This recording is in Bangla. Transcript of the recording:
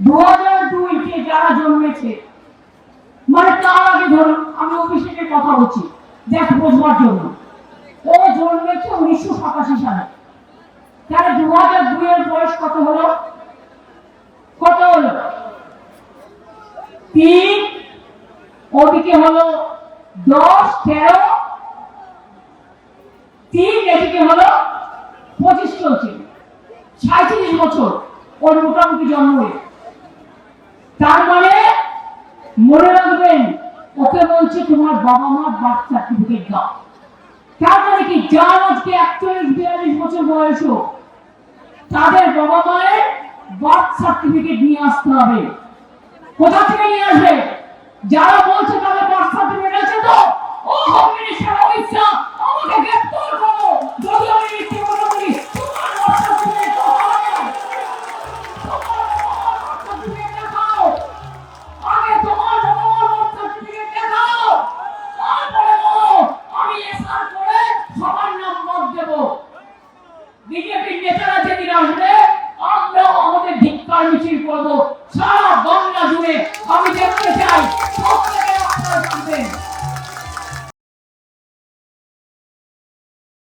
দু হাজার দুইতে যারা জন্মেছে মানে তার আগে ধরুন আমি অভিষেকের কথা বলছি, দেখ বোঝবার জন্য। ও জন্মেছে উনিশশো সাতাশি সালে। তাহলে দু হাজার দুইয়ের বয়স কত হলো? কত হলো? তিন। ওদিকে হলো দশ, তেরো। তিন, এদিকে হলো পঁচিশ চলছে। সাঁত্রিশ বছর। ওর মোটামুটি জন্ম হয়েছে। তার মানে রাখবেন, ওকে বলছে তোমার বাবা মা বার্থ সার্টিফিকেট দাও। তার মানে কি? যার আজকে একচল্লিশ, বিয়াল্লিশ বছর বয়স হোক, তাদের বাবা মায়ের বার্থ সার্টিফিকেট নিয়ে আসতে হবে। কোথা থেকে নিয়ে আসবে? যারা বলছে করব বিজেপির নেতারা যেদিন আসবে, আমরাও আমাদের ধিক্কার মিছিল করব। সারা বাংলা জুড়ে আমি দেখতে চাই